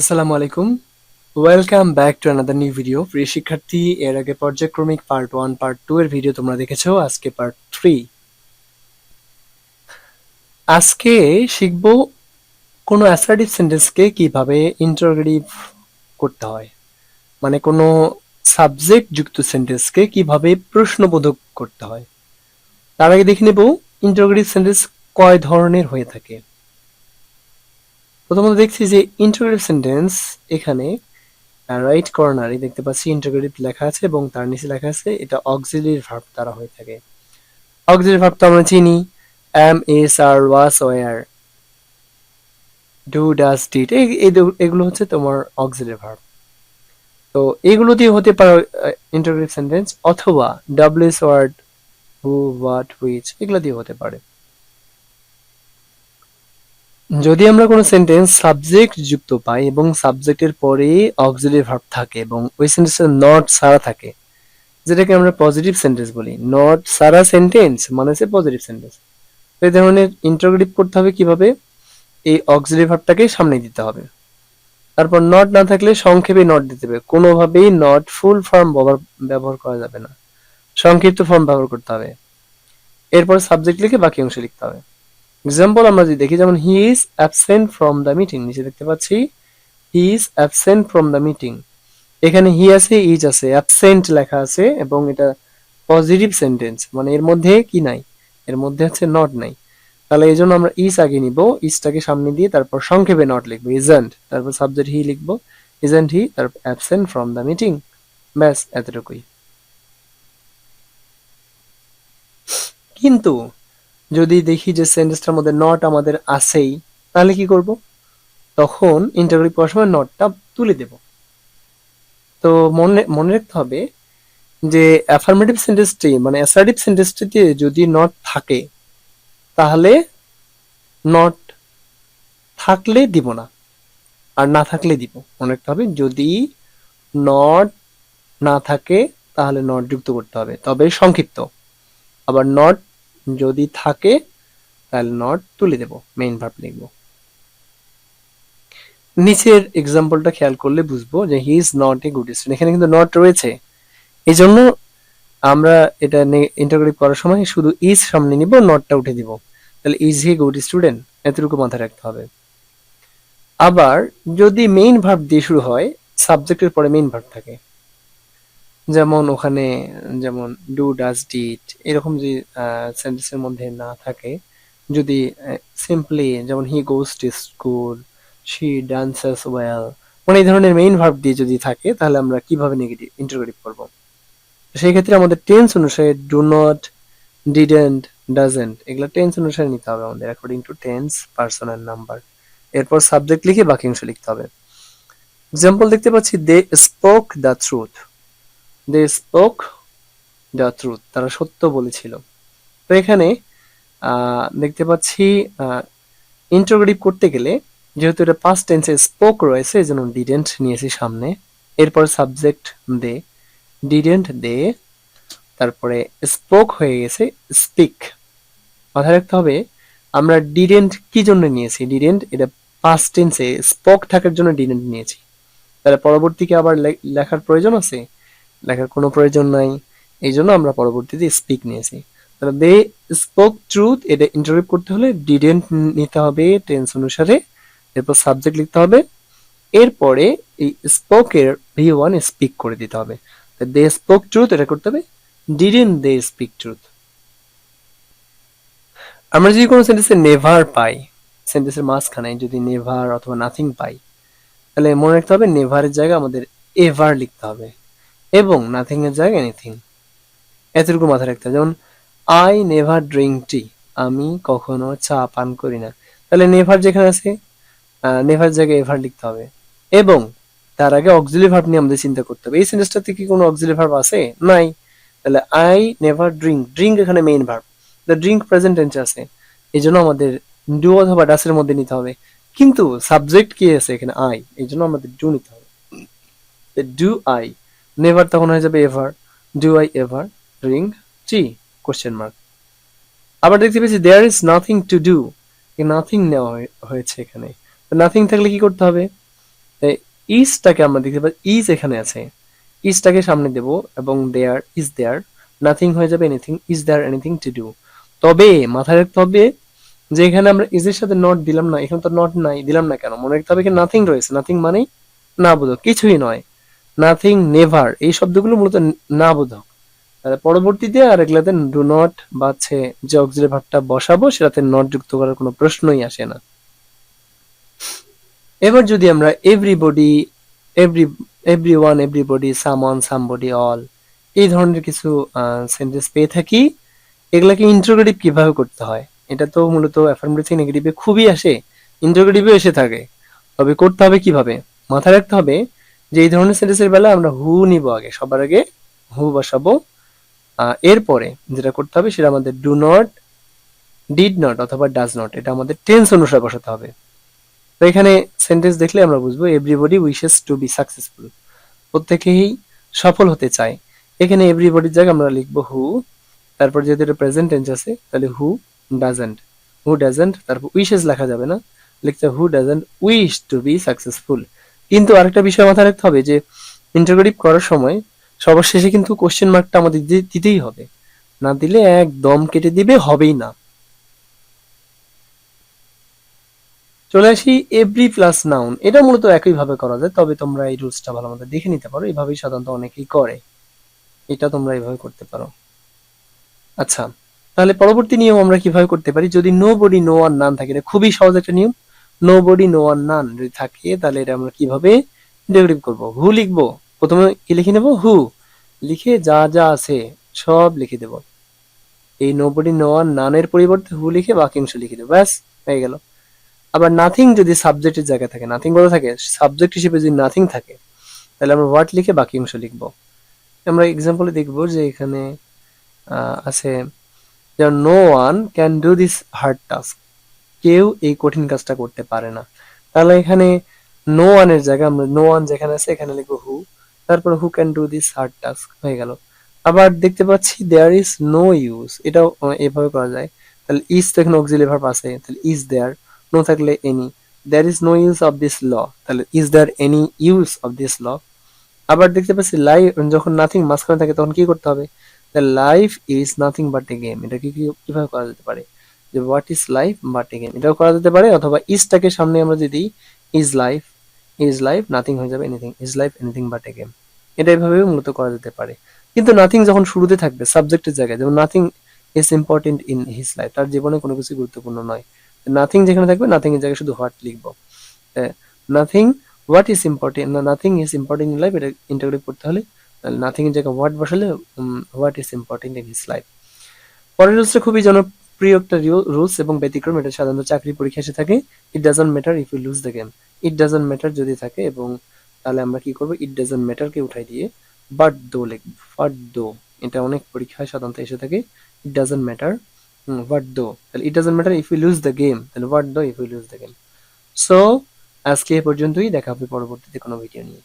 আসসালামু আলাইকুম। Welcome back to another new video প্রিয় শিক্ষার্থী, এর আগে পর্যায়ক্রমিক পার্ট ওয়ান পার্ট টু এর ভিডিও তোমরা দেখেছ, আজকে পার্ট থ্রি আজকে শিখব কোনো অ্যাসার্টিভ সেন্টেন্সকে কীভাবে ইন্টারোগেটিভ করতে হয়। মানে কোনো সাবজেক্ট যুক্ত সেন্টেন্সকে কীভাবে প্রশ্নবোধক করতে হয়। তার আগে দেখে নেব ইন্টারোগেটিভ সেন্টেন্স কয় ধরনের হয়ে থাকে। প্রথমত দেখছি যে ইন্টারোগেটিভ সেন্টেন্স এখানে রাইট কর্নারে দেখতে পাচ্ছি ইন্টারোগেটিভ লেখা আছে এবং তার নিচে লেখা আছে, এটা অক্সিলিয়ারি ভার্ব দ্বারা হয়ে থাকে। অক্সিলিয়ারি ভার্ব তো আমরা চিনি। Am is are was were do does did এগুলো হচ্ছে তোমার অক্সিলিয়ারি ভার্ব তো এগুলো দিয়ে হতে পারে ইন্টারোগেটিভ সেন্টেন্স অথবা WH word who what which এগুলো দিয়ে হতে পারে। যদি আমরা কোনো সেন্টেন্স সাবজেক্ট যুক্ত পাই এবং সাবজেক্টের পরে অক্সিলারি ভার্ব থাকে এবং ওই সেন্টেন্সে নট সারা থাকে, যেটাকে আমরা পজিটিভ সেন্টেন্স বলি। নট সারা সেন্টেন্স মানে হচ্ছে পজিটিভ সেন্টেন্স এই ধরনের ইন্টারোগেটিভ করতে হবে কীভাবে? এই অক্সিলারি ভার্বটাকে সামনে দিতে হবে। তারপর নট না থাকলে সংক্ষেপে নট দিতে হবে। কোনোভাবেই নট ফুল ফর্ম ব্যবহার করা যাবে না। সংক্ষিপ্ত ফর্ম ব্যবহার করতে হবে। এরপর সাবজেক্ট লিখে বাকি অংশ লিখতে হবে। এক্সাম্পল আমরা যদি দেখি, যেমন he is absent from the meeting নিচে দেখতে পাচ্ছি he is absent from the meeting এখানে হি আছে ইজ আছে অ্যাবসেন্ট লেখা আছে, এবং এটা পজিটিভ সেন্টেন্স মানে এর মধ্যে কি নাই? এর মধ্যে আছে নট নাই। তাহলে এই জন্য আমরা ইজ আগে নিব ইজটাকে সামনে দিয়ে তারপর সংক্ষেপে নট লিখব ইজেন্ট তারপর সাবজেক্ট হি লিখব ইজেন্ট হি তারপর অ্যাবসেন্ট ফ্রম দ্য মিটিং ব্যাস, এতটুকুই। কিন্তু যদি দেখি যে সেন্টেন্সটার মধ্যে নট আমাদের আছেই, তাহলে কি করব? তখন ইন্টারভিউ পড়ার সময় নটটা তুলে দেব। তো মনে মনে রাখতে হবে যে অ্যাফার্মেটিভ সেন্টেন্সটি মানে অ্যাসার্টিভ সেন্টেন্সটিতে যদি নট থাকে, তাহলে নট থাকলে দিব না। আর না থাকলে দিব। মনে রাখতে হবে, যদি নট না থাকে, তাহলে নট যুক্ত করতে হবে। তবে সংক্ষিপ্ত। আবার নট যদি থাকে, তাহলে নট তুলে দেব মেইন ভার্ব লিখব। নিচের এক্সাম্পলটা খেয়াল করলে বুঝব যে he is not a good student এখানে কিন্তু নট রয়েছে। এই জন্য আমরা এটা ইন্টারগ্রেট করার সময় শুধু ইজ সামনে নিব নটটা উঠে দিব। তাহলে ইজ হি গুড স্টুডেন্ট এতটুকু মাথায় রাখতে হবে। আবার যদি মেইন ভার্ব দিয়ে শুরু হয় সাবজেক্টের পরে মেইন ভার্ব থাকে। যেমন ওখানে, যেমন ডু ডাজ ডিট এরকম যদি সেন্টেন্সের মধ্যে না থাকে। যদি সিম্পলি যেমন he goes to school she dances well মানে এই ধরনের মেইন ভার্ব দিয়ে যদি থাকে, তাহলে আমরা কীভাবে নেগেটিভ ইন্টারোগেটিভ করব? সেই ক্ষেত্রে আমাদের টেন্স অনুসারে ডু নট ডিডেন্ট ডাজেন্ট এগুলো টেন্স অনুসারে নিতে হবে আমাদের according to tense person and number এরপর সাবজেক্ট লিখে বাকি অংশ লিখতে হবে। এক্সাম্পল দেখতে পাচ্ছি they spoke the truth they spoke the truth তারা সত্য বলেছিল। তো এখানে দেখতে পাচ্ছি ইন্টারোগেটিভ করতে গেলে যেহেতু এটা পাস্ট টেন্সে স্পোক রয়েছে এই জন্য ডিডেন্ট নিয়েছি সামনে। এরপর সাবজেক্ট দে ডিডেন্ট দে তারপরে স্পোক হয়ে গেছে স্পিক মাথায় রাখতে হবে, আমরা ডিডেন্ট কি জন্য নিয়েছি? ডিডেন্ট এটা পাস্ট টেন্সে স্পোক থাকার জন্য ডিডেন্ট নিয়েছি। তাহলে পরবর্তীকে আবার লেখার প্রয়োজন আছে? লেখার কোনো প্রয়োজন নাই। এই জন্য আমরা পরবর্তীতে স্পিক নিয়েছি। তাহলে দে স্পোক ট্রুথ এটা ইন্টারভিউ করতে হলে ডিডেন্ট নিতে হবে টেন্স অনুসারে। এরপর সাবজেক্ট লিখতে হবে। এরপরে এই স্পোকের ভি ওয়ান স্পিক করে দিতে হবে। দে স্পোক ট্রুথ এটা করতে হবে। ডিডেন্ট দে স্পিক ট্রুথ আমরা যদি কোনো সেন্টেন্সে নেভার পাই সেন্টেন্সের মাঝখানে যদি নেভার অথবা নাথিং পাই, তাহলে মনে রাখতে হবে নেভারের জায়গায় আমাদের এভার লিখতে হবে। এবং নাথিং এর জায়গায় এনিথিং এতটুকু মাথায় রাখতে হবে। যেমন আই নেভার ড্রিঙ্ক টি আমি কখনো চা পান করি না। তাহলে নেভার যেখানে আছে নেভার জায়গায় এভার লিখতে হবে। এবং তার আগে অক্সিলি ভার্ব নিয়ে আমাদের চিন্তা করতে হবে। এই সেন্টেন্সটাতে কি কোনো অক্সিলি ভার্ব আছে? নাই। তাহলে আই নেভার ড্রিঙ্ক ড্রিঙ্ক এখানে main verb the drink present tense আছে। এই জন্য আমাদের ডু অথবা ডাসের মধ্যে নিতে হবে। কিন্তু সাবজেক্ট কি আছে এখানে? আই এই জন্য আমাদের ডু নিতে হবে। ডু আই নেভার তখন হয়ে যাবে ever do I ever ring tea question mark আবার দেখতে পেয়েছি there is nothing to do nothing নেওয়া হয়েছে এখানে। নাথিং থাকলে কি করতে হবে? ইজটাকে আমরা দেখতে পাচ্ছি ইজ এখানে আছে। ইজটাকে সামনে দেব এবং দেয়ার ইজ দেয়ার নাথিং হয়ে যাবে anything is there anything to do তবে, মাথায় রাখতে হবে যে এখানে আমরা ইজের সাথে নট দিলাম না, এখানে তো নট নাই, দিলাম না কেন? মনে রাখতে হবে নাথিং রয়েছে। নাথিং মানেই না বোধক কিছুই নয়। নাথিং নেভার এই শব্দগুলো মূলত না বোধক তাহলে পরবর্তীতে আর এগুলাতে ডু নট বা হচ্ছে যে অক্সিলারি ভার্বটা বসাবো, সেটাতে নট যুক্ত করার কোনো প্রশ্নই আসে না। এবার যদি আমরা everybody every every one everybody some someone somebody all এই ধরনের কিছু সেন্টেন্স পেয়ে থাকি, এগুলাকে ইন্টারোগেটিভ কীভাবে করতে হয়? এটা তো মূলত অ্যাফার্মেটিভ নেগেটিভে খুবই আসে ইন্টারোগেটিভে এসে থাকে। তবে করতে হবে কীভাবে? মাথায় রাখতে হবে যে এই ধরনের সেন্টেন্সের বেলা আমরা হু নিব আগে, সবার আগে হু বসাবো। এরপরে যেটা করতে হবে সেটা আমাদের ডু নট ডিড নট অথবা ডাজ নট এটা আমাদের টেন্স অনুসারে বসাতে হবে। তো এখানে সেন্টেন্স দেখলে আমরা বুঝব everybody wishes to be successful প্রত্যেকেই সফল হতে চায়। এখানে এভরিবডির জায়গায় আমরা লিখব হু তারপর যেহেতু এটা প্রেজেন্ট টেন্স আছে, তাহলে হু ডাজেন্ট হু ডাজেন্ট তারপর উইশেস লেখা যাবে না। লিখতে who doesn't wish to be successful কিন্তু আরেকটা বিষয় মাথায় রাখতে হবে যে ইন্টারোগেটিভ করার সময় সবার শেষে কিন্তু কোশ্চেন মার্কটা আমাদের দিতেই হবে। না দিলে একদম কেটে দিবে, হবেই না। চলে আসি এভরি প্লাস নাউন এটা মূলত একইভাবে করা যায়, তবে তোমরা এই রুলসটা ভালো মতো দেখে নিতে পারো। এইভাবেই সাধারণত অনেকেই করে। এটা তোমরা এইভাবে করতে পারো। আচ্ছা তাহলে পরবর্তী নিয়ম আমরা কীভাবে করতে পারি? যদি নো বডি নো আর নান থাকে, এটা খুবই সহজ একটা নিয়ম। নো বডি নো আর নান যদি থাকে, তাহলে এটা আমরা কীভাবে ইন্টাগ্রেটিভ করব? হু লিখব? প্রথমে কি লিখে নেব? হু লিখে যা যা আছে, সব লিখে দেব। এই নো বডি নো আর নানের পরিবর্তে হু লিখে বাক্যাংশ লিখে দেবো। ব্যাস, হয়ে গেল। আবার নাথিং যদি সাবজেক্টের জায়গায় থাকে নাথিং বলে থাকে সাবজেক্ট হিসেবে যদি নাথিং থাকে, তাহলে আমরা হোয়াট লিখে বাকি অংশ লিখব। আমরা এক্সাম্পলে দেখব যে এখানে আছে no one can do this hard task কেউ এই কঠিন কাজটা করতে পারে না। তাহলে এখানে নো ওয়ানের জায়গায় আমরা নো ওয়ান যেখানে আছে, এখানে লিখব হু তারপর who can do this hard task হয়ে গেল। আবার দেখতে পাচ্ছি দেয়ার ইজ নো ইউজ এটাও এভাবে করা যায়। তাহলে ইজ তো এখানে অক্সিলারি ভার্ব আছে। তাহলে ইজ দেয়ার নো থাকলে any there is no use of this law তাহলে is there any use of this law আবার দেখতে পাচ্ছি লাইফ যখন নাথিং মাঝখানে থাকে তখন কি করতে হবে? Life is nothing but a game এটা কি- কীভাবে করা যেতে পারে? যে what is life but a game এটাও করা যেতে পারে, অথবা ইজটাকে সামনে আমরা যদি is life is life nothing হয়ে যাবে anything is life anything but a game এটা এভাবে মূলত করা যেতে পারে। কিন্তু নাথিং যখন শুরুতে থাকবে সাবজেক্টের জায়গায়, যেমন nothing is important in his life তার জীবনে কোনো কিছু গুরুত্বপূর্ণ নয়। নাথিং যেখানে থাকবে নাথিং এর জায়গায় শুধু হোয়াট লিখব। নাথিং হোয়াট ইজ ইম্পর্টেন্ট না nothing is important in life এটা ইন্টারগ্রেট করতে হলে নাথিং এর জায়গায় হোয়াট বসালে what is important in his life পরের রুলসটা খুবই একটা রুলস এবং ব্যতিক্রম, এটা সাধারণত চাকরি পরীক্ষা এসে থাকে। It doesn't matter if you lose the game it doesn't matter যদি থাকে এবং তাহলে আমরা কি করব? ইট ডাজন্ট ম্যাটারকে উঠাই দিয়ে বাট দো লিখব। বাট দো এটা অনেক পরীক্ষায় সাধারণত এসে থাকে। It doesn't matter but though তাহলে it doesn't matter if you lose the game তাহলে but though if you lose the game so আজকে এ পর্যন্তই, দেখা হবে পরবর্তীতে কোনো ভিডিও নিয়ে।